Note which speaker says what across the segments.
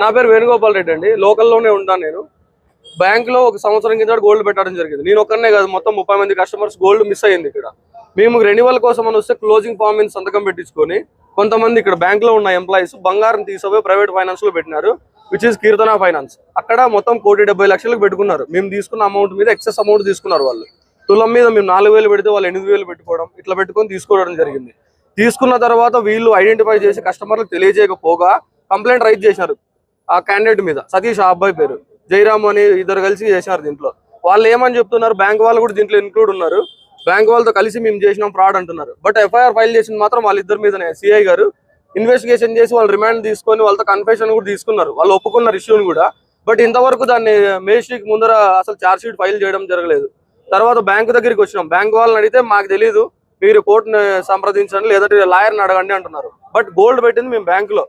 Speaker 1: నా పేరు వేణుగోపాల్ రెడ్డి అండి. లోకల్లోనే ఉంటాను నేను. బ్యాంక్లో ఒక సంవత్సరం కింద గోల్డ్ పెట్టడం జరిగింది. నేను ఒక్కనే కాదు మొత్తం ముప్పై మంది కస్టమర్స్ గోల్డ్ మిస్ అయ్యింది ఇక్కడ. మేము రెన్యువల్ కోసం అని వస్తే క్లోజింగ్ ఫామ్ మీద సంతకం పెట్టించుకొని కొంతమంది ఇక్కడ బ్యాంక్లో ఉన్న ఎంప్లాయీస్ బంగారం తీసుకుపోయి ప్రైవేట్ ఫైనాన్స్లో పెట్టినారు విచ్ ఇస్ కీర్తన ఫైనాన్స్ అక్కడ మొత్తం కోటి డెబ్బై లక్షలకు పెట్టుకున్నారు. మేము తీసుకున్న అమౌంట్ మీద ఎక్సెస్ అమౌంట్ తీసుకున్నారు వాళ్ళు. తులం మీద మేము నాలుగు వేలు పెడితే వాళ్ళు ఎనిమిది వేలు పెట్టుకోవడం ఇట్లా పెట్టుకొని తీసుకోవడం జరిగింది. తీసుకున్న తర్వాత వీళ్ళు ఐడెంటిఫై చేసి కస్టమర్లకు తెలియజేయకపోగా కంప్లైంట్ రైజ్ చేశారు ఆ క్యాండిడేట్ మీద. సతీష్ ఆ అబ్బాయి పేరు. జైరామ్ అని ఇద్దరు కలిసి చేశారు దీంట్లో. వాళ్ళు ఏమని చెప్తున్నారు? బ్యాంక్ వాళ్ళు కూడా దీంట్లో ఇన్క్లూడ్ ఉన్నారు. బ్యాంక్ వాళ్ళతో కలిసి మేము చేసినాం ఫ్రాడ్ అంటున్నారు. బట్ ఎఫ్ఐఆర్ ఫైల్ చేసింది మాత్రం వాళ్ళిద్దరి మీదనే సిఐ గారు. ఇన్వెస్టిగేషన్ చేసి వాళ్ళు రిమాండ్ తీసుకొని వాళ్ళతో కన్ఫెషన్ కూడా తీసుకున్నారు. వాళ్ళు ఒప్పుకున్నారు ఇష్యూని కూడా. బట్ ఇంతవరకు దాన్ని మేస్ట్రీకి ముందర అసలు ఛార్జ్ షీట్ ఫైల్ చేయడం జరగలేదు. తర్వాత బ్యాంకు దగ్గరికి వచ్చినాం. బ్యాంక్ వాళ్ళని అడిగితే మాకు తెలియదు మీరు కోర్టుని సంప్రదించండి లేదంటే లాయర్ని అడగండి అంటున్నారు. బట్ గోల్డ్ పెట్టింది మేము బ్యాంకులో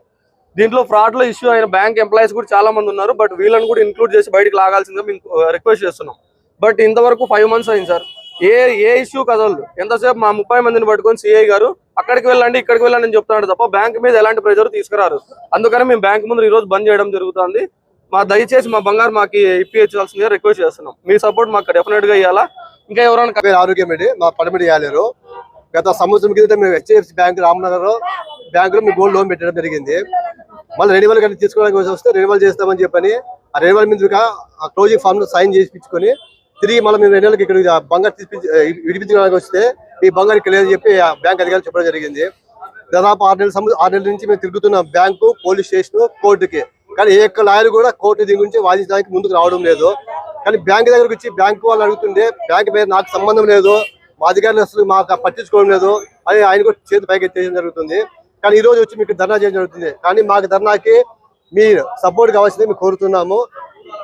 Speaker 1: దీంట్లో ఫ్రాడ్లో ఇష్యూ అయిన బ్యాంక్ ఎంప్లాయీస్ కూడా చాలా మంది ఉన్నారు బట్ వీళ్ళని కూడా ఇంక్లూడ్ చేసి బయటకు లాగాల్సిందిగా మేము uh, రిక్వెస్ట్ చేస్తున్నాం. బట్ ఇంతవరకు ఫైవ్ మంత్స్ అయింది సార్. ఏ ఏ ఇష్యూ కదలదు. ఎంతసేపు మా ముప్పై మందిని పట్టుకొని సిఐ గారు అక్కడికి వెళ్ళండి ఇక్కడికి వెళ్ళండి అని చెప్తున్నాడు తప్ప బ్యాంక్ మీద ఎలాంటి ప్రెజర్ తీసుకురారు. అందుకని మేము బ్యాంక్ ముందు ఈ రోజు బంద్ చేయడం జరుగుతుంది. మా దయచేసి మా బంగారు మాకు ఇప్పించాల్సిందిగా రిక్వెస్ట్ చేస్తున్నాం. మీ సపోర్ట్ మాకు డెఫినెట్గా ఇవ్వాలా ఇంకా ఎవరైనా
Speaker 2: ఆరోగ్యం ఏంటి? మా పడమిడి ఇవ్వలేరు గత సంవత్సరం కింద మేము హెచ్డిఎఫ్సి బ్యాంక్ రామనగర్ బ్యాంకులో మీ గోల్డ్ లోన్ పెట్టడం జరిగింది. మళ్ళీ రెన్యువల్ కానీ తీసుకోవడానికి వస్తే రెన్యువల్ చేస్తామని చెప్పని ఆ రెన్యువల్ మీద ఆ క్లోజింగ్ ఫామ్ సైన్ చేయించుకొని తిరిగి మళ్ళీ మేము రెన్యువల్కి ఇక్కడ బంగారు తీసి వస్తే ఈ బంగారు ఇక్కడ చెప్పి ఆ బ్యాంక్ అధికారులు చెప్పడం జరిగింది. దాదాపు ఆరు నెలల సంవత్సరం ఆరు నెలల నుంచి మేము తిరుగుతున్నాం బ్యాంకు పోలీస్ స్టేషన్ కోర్టుకి. కానీ ఏ ఒక్క లాయర్ కూడా కోర్టు దీని గురించి వాదించడానికి ముందుకు రావడం లేదు. కానీ బ్యాంక్ దగ్గరకు వచ్చి బ్యాంకు వాళ్ళు అడుగుతుంటే బ్యాంక్ మీద నాకు సంబంధం లేదు మా అధికారులు అసలు మాకు పట్టించుకోవడం లేదు అని ఆయన కూడా చేతి పైకి ఎత్తేయడం జరుగుతుంది. కానీ ఈ రోజు వచ్చి మీకు ధర్నా చేయడం జరుగుతుంది. కానీ మాకు ధర్నాకి మీ సపోర్ట్ కావాల్సింది మేము కోరుతున్నాము.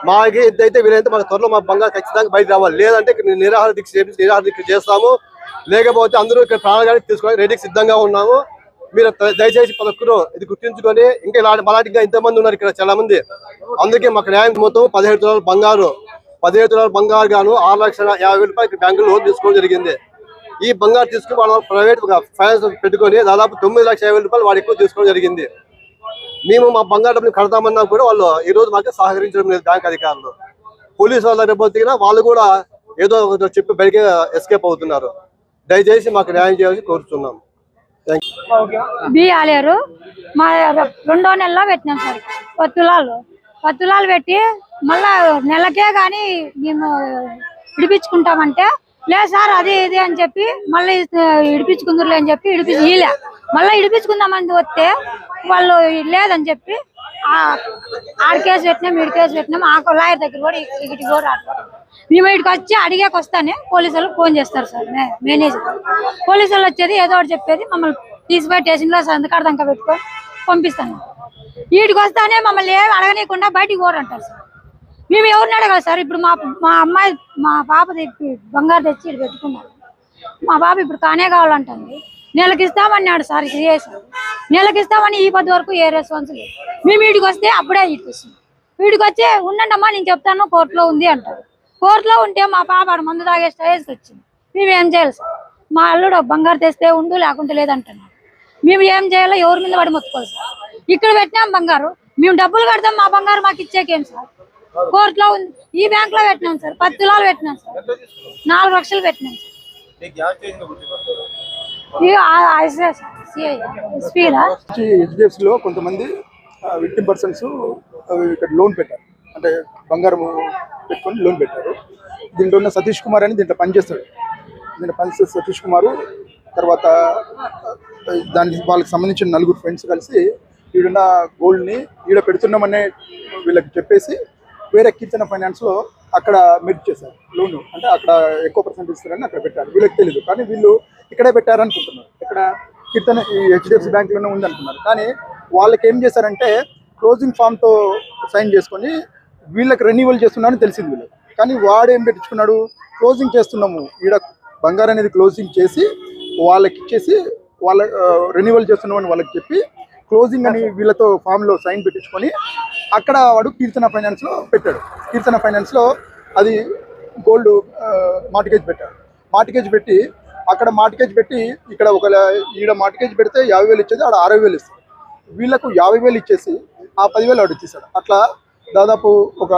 Speaker 2: మాకి ఎంతైతే వీలైతే మాకు త్వరలో మా బంగారు ఖచ్చితంగా బయట రావాలి. లేదంటే ఇక్కడ నిరాహార దీక్ష నిరాహార దీక్ష చేస్తాము. లేకపోతే అందరూ ఇక్కడ ప్రాణాలు తీసుకోవడానికి రెడీకి సిద్ధంగా ఉన్నాము. మీరు దయచేసి పదకొండు ఇది గుర్తించుకొని ఇంకా ఇలాంటి మలాటిగా ఇంకా ఇంతమంది ఉన్నారు ఇక్కడ చాలా మంది అందుకే మాకు న్యాయం మొత్తం పదిహేడు తులాల బంగారు పదిహేడు తులాల బంగారు గాను ఆరు లక్షల యాభై రూపాయలు బ్యాంకులో లోన్ తీసుకోవడం జరిగింది. ఈ బంగారు తీసుకుని వాళ్ళ ప్రైవేట్ ఫైనాన్స్ పెట్టుకొని దాదాపు తొమ్మిది లక్షల యాభై వేల రూపాయలు వాడు ఎక్కువ తీసుకోవడం జరిగింది. మేము మా బంగారు డబ్బులు కడతామన్నా కూడా వాళ్ళు ఈ రోజు మాకు సహకరించడం లేదు బ్యాంక్ అధికారులు. పోలీసు వాళ్ళ రేపు వాళ్ళు కూడా ఏదో ఒకటి చెప్పి బయటకి ఎస్కేప్ అవుతున్నారు. దయచేసి మాకు న్యాయం చేయాలని కోరుతున్నాం
Speaker 3: బి ఆలేరు. మా రెండో నెలలో పెట్టినాం సార్. పత్తులాలు. పత్తులాలు పెట్టి మళ్ళా నెలకే కానీ మేము విడిపించుకుంటామంటే లేదు సార్ అదే ఇది అని చెప్పి మళ్ళీ ఇడిపించుకుందరులే అని చెప్పి ఇడిపించి ఈలే మళ్ళీ ఇడిపించుకుందామని వస్తే వాళ్ళు లేదని చెప్పి ఆడ కేసు పెట్టినాం ఇడి కేసు పెట్టినాం ఆ లాయర్ దగ్గర కూడా ఇటు కూడా మేము ఇక్కడికి వచ్చి అడిగాక వస్తానే పోలీసు వాళ్ళకి ఫోన్ చేస్తారు సార్ మే- మేనేజర్. పోలీసు వాళ్ళు వచ్చేది ఏదో ఒకటి చెప్పేది మమ్మల్ని తీసిపోయి స్టేషన్లో సంతకాడ దాకా పెట్టుకొని పంపిస్తాను. వీటికి వస్తానే మమ్మల్ని ఏమి అడగనీయకుండా బయటికి పోరంటారు సార్. మేము ఎవరిని అడగాలి సార్? ఇప్పుడు మా మా అమ్మాయి మా పాప బంగారు తెచ్చి పెట్టుకున్నాడు మా పాప ఇప్పుడు కానే కావాలంటుంది. నెలకి ఇస్తామన్నాడు సార్ సిఏ నెలకి ఇస్తామని ఈ పది వరకు ఏ రెస్పాన్స్ లేదు. మేము వీడికి వస్తే అప్పుడే వీటికి వీడికి వచ్చి ఉండండమ్మా నేను చెప్తాను కోర్టులో ఉంది అంటారు. కోర్టులో ఉంటే మా పాప ఆడ మందు తాగే స్టేజ్కి వచ్చింది. మేము ఏం చేయాలి సార్? మా అల్లుడు బంగారు తెస్తే ఉండు లేకుంటే లేదంటున్నాడు. మేము ఏం చేయాలో ఎవరి మీద పడి మొత్తుకోవాలి సార్. ఇక్కడ పెట్టినాం బంగారు. మేము డబ్బులు కడతాం మా బంగారు మాకు ఇచ్చేకేం సార్? కోర్టులో ఉంది. ఈ బ్యాంక్లో పెట్టినాం సార్. పది తులాలు పెట్టినాం సార్. నాలుగు లక్షలు పెట్టినాం
Speaker 4: HDFC లో కొంతమంది విక్టిమ్ పర్సన్స్ ఇక్కడ లోన్ పెట్టారు. అంటే బంగారం పెట్టుకొని లోన్ పెట్టారు. దీంట్లో ఉన్న సతీష్ కుమార్ అని దీంట్లో పనిచేస్తాడు. దీంట్లో పనిచేసే సతీష్ కుమారు తర్వాత దానికి వాళ్ళకి సంబంధించిన నలుగురు ఫ్రెండ్స్ కలిసి ఈడున్న గోల్డ్ని ఈడ పెడుతున్నామనే వీళ్ళకి చెప్పేసి వేరే కిచెన్ ఫైనాన్స్లో అక్కడ మెర్జ్ చేశారు లోన్ అంటే అక్కడ ఎక్కువ పర్సెంట్ ఇస్తారని అక్కడ పెట్టారు. వీళ్ళకి తెలియదు కానీ వీళ్ళు ఇక్కడే పెట్టారనుకుంటున్నారు. ఇక్కడ కీర్తన ఈ హెచ్డిఎఫ్సి బ్యాంకులోనే ఉందనుకున్నారు. కానీ వాళ్ళకి ఏం చేశారంటే క్లోజింగ్ ఫామ్తో సైన్ చేసుకొని వీళ్ళకి రెన్యువల్ చేస్తున్నారని తెలిసింది వీళ్ళు కానీ వాడు ఏం పెట్టించుకున్నాడు? క్లోజింగ్ చేస్తున్నాము. ఈడ బంగారం అనేది క్లోజింగ్ చేసి వాళ్ళకి ఇచ్చేసి వాళ్ళ రెన్యువల్ చేస్తున్నామని వాళ్ళకి చెప్పి క్లోజింగ్ అని వీళ్ళతో ఫామ్లో సైన్ పెట్టించుకొని అక్కడ వాడు కీర్తన ఫైనాన్స్లో పెట్టాడు. కీర్తన ఫైనాన్స్లో అది గోల్డ్ మార్టిగేజ్ పెట్టాడు. మార్టిగేజ్ పెట్టి అక్కడ మార్టిగేజ్ పెట్టి ఇక్కడ ఒక ఈడ మార్టిగేజ్ పెడితే యాభై వేలు ఇచ్చేది ఆడ అరవై వేలు ఇస్తారు వీళ్ళకు యాభై వేలు ఇచ్చేసి ఆ పదివేలు ఆడు ఇచ్చేసాడు. అట్లా దాదాపు ఒక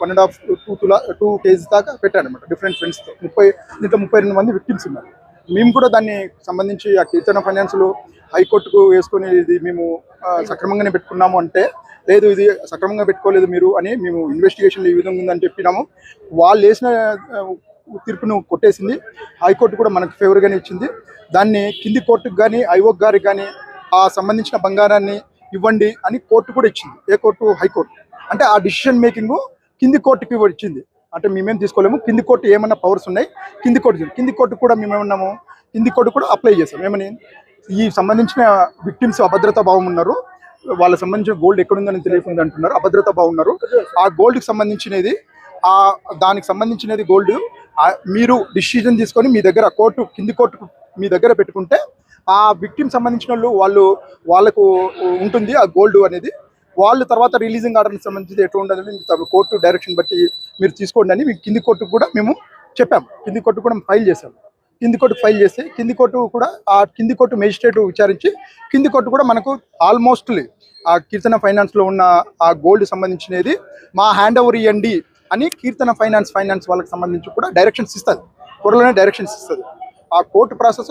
Speaker 4: వన్ అండ్ హాఫ్ టూ తులా టూ కేజీస్ దాకా పెట్టారనమాట డిఫరెంట్ ఫ్రెండ్స్తో ముప్పై దీంట్లో ముప్పై రెండు మంది విక్టిమ్స్ ఉన్నారు. మేము కూడా దాన్ని సంబంధించి ఆ కీర్తన ఫైనాన్స్లో హైకోర్టుకు వేసుకొని ఇది మేము సక్రమంగానే పెట్టుకున్నాము అంటే లేదు ఇది సక్రమంగా పెట్టుకోలేదు మీరు అని మేము ఇన్వెస్టిగేషన్ ఈ విధంగా ఉందని చెప్పినాము. వాళ్ళు వేసిన తీర్పును కొట్టేసింది. హైకోర్టు కూడా మనకు ఫేవర్గానే ఇచ్చింది. దాన్ని కింది కోర్టుకు కానీ ఐఓక్ గారికి కానీ ఆ సంబంధించిన బంగారాన్ని ఇవ్వండి అని కోర్టు కూడా ఇచ్చింది. ఏ కోర్టు? High court. అంటే ఆ డిసిషన్ మేకింగ్ కింది కోర్టుకి ఇచ్చింది. అంటే మేమేం తీసుకోలేము. కింది కోర్టు ఏమన్నా పవర్స్ ఉన్నాయి? కింది కోర్టు కింది కోర్టు కూడా మేమేమన్నాము కింది కోర్టు కూడా అప్లై చేసాం ఏమని? ఈ సంబంధించిన విక్టిమ్స్ అభద్రతా భావం ఉన్నారు. వాళ్ళకి సంబంధించిన గోల్డ్ ఎక్కడుందని తెలియకుండా అంటున్నారు. అభద్రత బాగున్నారు ఆ గోల్డ్కి సంబంధించినది ఆ దానికి సంబంధించినది గోల్డ్ మీరు డిసిజన్ తీసుకొని మీ దగ్గర కోర్టు కింది కోర్టు మీ దగ్గర పెట్టుకుంటే ఆ విక్టిమ్ సంబంధించిన వాళ్ళు వాళ్ళు వాళ్ళకు ఉంటుంది ఆ గోల్డ్ అనేది. వాళ్ళు తర్వాత రిలీజింగ్ ఆర్డర్కి సంబంధించి ఎట్లా ఉండదని కోర్టు డైరెక్షన్ బట్టి మీరు తీసుకోండి అని మీ కింది కోర్టుకు కూడా మేము చెప్పాము. కింది కోర్టు కూడా ఫైల్ చేశాము. కింది కోర్టు ఫైల్ చేస్తే కింది కోర్టు కూడా ఆ కింది కోర్టు మేజిస్ట్రేట్ విచారించి కింది కోర్టు కూడా మనకు ఆల్మోస్ట్లీ ఆ కీర్తన ఫైనాన్స్లో ఉన్న ఆ గోల్డ్ సంబంధించినది మా హ్యాండ్ ఓవర్ ఇవ్వండి అని కీర్తన ఫైనాన్స్ ఫైనాన్స్ వాళ్ళకి సంబంధించి కూడా డైరెక్షన్స్ ఇస్తుంది. త్వరలోనే డైరెక్షన్స్ ఇస్తుంది. ఆ కోర్టు ప్రాసెస్